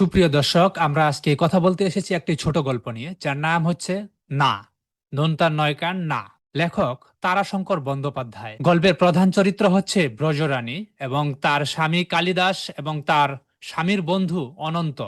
সুপ্রিয় দর্শক, আমরা আজকে কথা বলতে এসেছি একটি ছোট গল্প নিয়ে, যার নাম হচ্ছে না, নন্তার নয়কার না। লেখক তারাশঙ্কর বন্দ্যোপাধ্যায়। গল্পের প্রধান চরিত্র হচ্ছে ব্রজরানী এবং তার স্বামী কালিদাস এবং তার স্বামীর বন্ধু অনন্ত।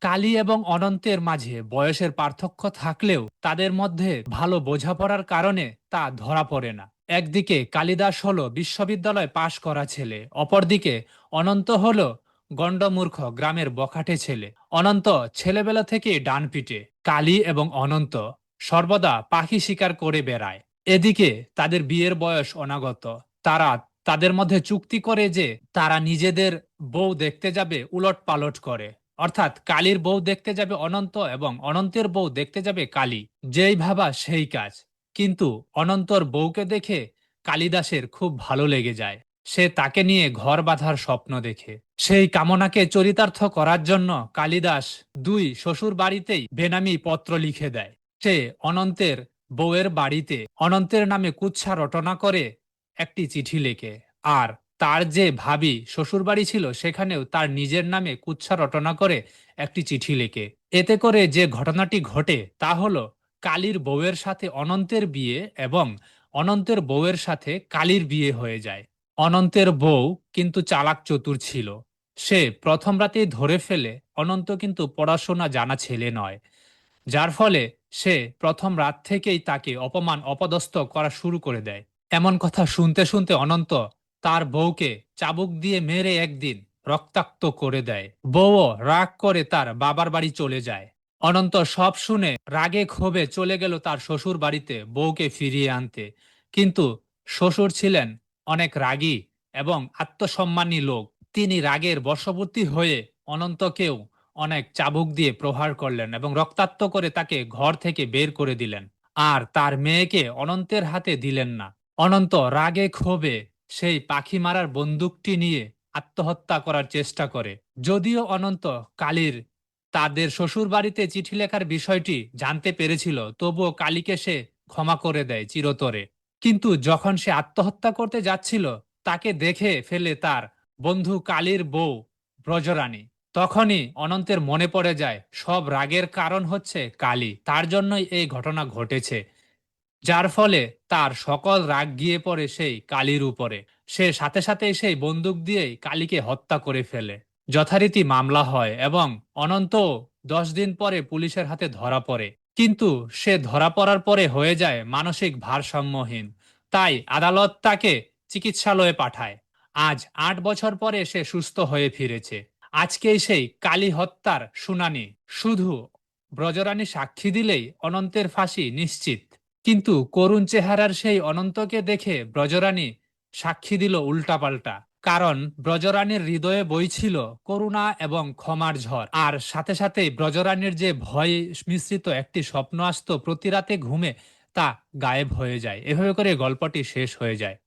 কালী এবং অনন্তের মাঝে বয়সের পার্থক্য থাকলেও তাদের মধ্যে ভালো বোঝাপড়ার কারণে তা ধরা পড়ে না। একদিকে কালিদাস হলো বিশ্ববিদ্যালয় পাশ করা ছেলে, অপরদিকে অনন্ত হলো গণ্ডমূর্খ গ্রামের বখাটে ছেলে। অনন্ত ছেলেবেলা থেকে ডান পিটে কালী এবং অনন্ত সর্বদা পাখি শিকার করে বেড়ায়। এদিকে তাদের বিয়ের বয়স অনাগত। তারা তাদের মধ্যে চুক্তি করে যে তারা নিজেদের বউ দেখতে যাবে উলট পালট করে। অর্থাৎ কালীর বউ দেখতে যাবে অনন্ত এবং অনন্তের বউ দেখতে যাবে কালী। যেই ভাবা সেই কাজ। কিন্তু অনন্তর বউকে দেখে কালিদাসের খুব ভালো লেগে যায়। সে তাকে নিয়ে ঘর বাঁধার স্বপ্ন দেখে। সেই কামনাকে চরিতার্থ করার জন্য কালিদাস দুই শ্বশুর বাড়িতেই বেনামি পত্র লিখে দেয়। সে অনন্তের বউয়ের বাড়িতে অনন্তের নামে কুচ্ছা রটনা করে একটি চিঠি লেখে। আর তার যে ভাবি শ্বশুরবাড়ি ছিল সেখানেও তার নিজের নামে কুচ্ছা রটনা করে একটি চিঠি লেখে। এতে করে যে ঘটনাটি ঘটে তা হলো কালীর বউয়ের সাথে অনন্তের বিয়ে এবং অনন্তের বউয়ের সাথে কালীর বিয়ে হয়ে যায়। অনন্তের বউ কিন্তু চালাক চতুর ছিল। সে প্রথম রাতেই ধরে ফেলে, অনন্ত কিন্তু পড়াশোনা জানা ছেলে নয়। যার ফলে সে প্রথম রাত থেকেই তাকে অপমান, অপদস্থ করা শুরু করে দেয়। এমন কথা শুনতে শুনতে অনন্ত তার বউকে চাবুক দিয়ে মেরে একদিন রক্তাক্ত করে দেয়। বউও রাগ করে তার বাবার বাড়ি চলে যায়। অনন্ত সব শুনে রাগে ক্ষোভে চলে গেল তার শ্বশুর বাড়িতে বউকে ফিরিয়ে আনতে। কিন্তু শ্বশুর ছিলেন অনেক রাগী এবং আত্মসম্মানী লোক। তিনি রাগের বশবর্তী হয়ে অনন্তকেও অনেক চাবুক দিয়ে প্রহার করলেন এবং রক্তাক্ত করে তাকে ঘর থেকে বের করে দিলেন। আর তার মেয়েকে অনন্তের হাতে দিলেন না। অনন্ত রাগে ক্ষোভে সেই পাখি মারার বন্দুকটি নিয়ে আত্মহত্যা করার চেষ্টা করে। যদিও অনন্ত কালীর তাদের শ্বশুর বাড়িতে চিঠি লেখার বিষয়টি জানতে পেরেছিল, তবুও কালীকে সে ক্ষমা করে দেয় চিরতরে। কিন্তু যখন সে আত্মহত্যা করতে যাচ্ছিল, তাকে দেখে ফেলে তার বন্ধু কালীর বউ ব্রজরানী। তখনই অনন্তের মনে পড়ে যায়, সব রাগের কারণ হচ্ছে কালী। তার জন্যই এই ঘটনা ঘটেছে, যার ফলে তার সকল রাগ গিয়ে পড়ে সেই কালীর উপরে। সে সাথে সাথে সেই বন্দুক দিয়েই কালীকে হত্যা করে ফেলে। যথারীতি মামলা হয় এবং অনন্ত দশ দিন পরে পুলিশের হাতে ধরা পড়ে। কিন্তু সে ধরা পড়ার পরে হয়ে যায় মানসিক ভারসাম্যহীন। তাই আদালত তাকে চিকিৎসালয়ে পাঠায়। আজ আট বছর পরে সে সুস্থ হয়ে ফিরেছে। আজকেই সেই কালী হত্যার শুনানি। শুধু ব্রজরানী সাক্ষী দিলেই অনন্তের ফাঁসি নিশ্চিত। কিন্তু করুণ চেহারার সেই অনন্তকে দেখে ব্রজরানী সাক্ষী দিল উল্টাপাল্টা। কারণ ব্রজরানীর হৃদয়ে বইছিল করুণা এবং ক্ষমার ঝড়। আর সাথে সাথে ব্রজরানীর যে ভয় মিশ্রিত একটি স্বপ্ন আসত প্রতি রাতে ঘুমে তা গায়েব হয়ে যায়। এভাবে করে গল্পটি শেষ হয়ে যায়।